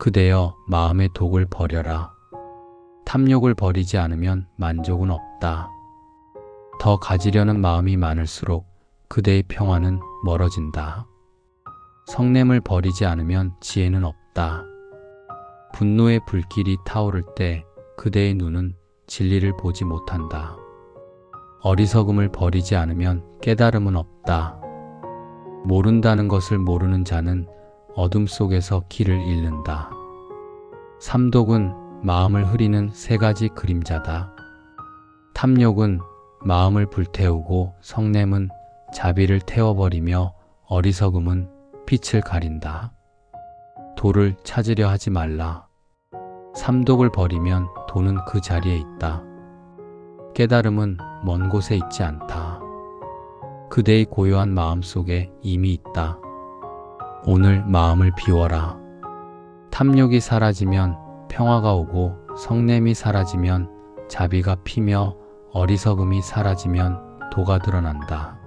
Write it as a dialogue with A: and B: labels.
A: 그대여 마음의 독을 버려라. 탐욕을 버리지 않으면 만족은 없다. 더 가지려는 마음이 많을수록 그대의 평화는 멀어진다. 성냄을 버리지 않으면 지혜는 없다. 분노의 불길이 타오를 때 그대의 눈은 진리를 보지 못한다. 어리석음을 버리지 않으면 깨달음은 없다. 모른다는 것을 모르는 자는 어둠 속에서 길을 잃는다. 삼독은 마음을 흐리는 세 가지 그림자다. 탐욕은 마음을 불태우고 성냄은 자비를 태워버리며 어리석음은 빛을 가린다. 돌을 찾으려 하지 말라. 삼독을 버리면 도는 그 자리에 있다. 깨달음은 먼 곳에 있지 않다. 그대의 고요한 마음 속에 이미 있다. 오늘 마음을 비워라. 탐욕이 사라지면 평화가 오고 성냄이 사라지면 자비가 피며 어리석음이 사라지면 도가 드러난다.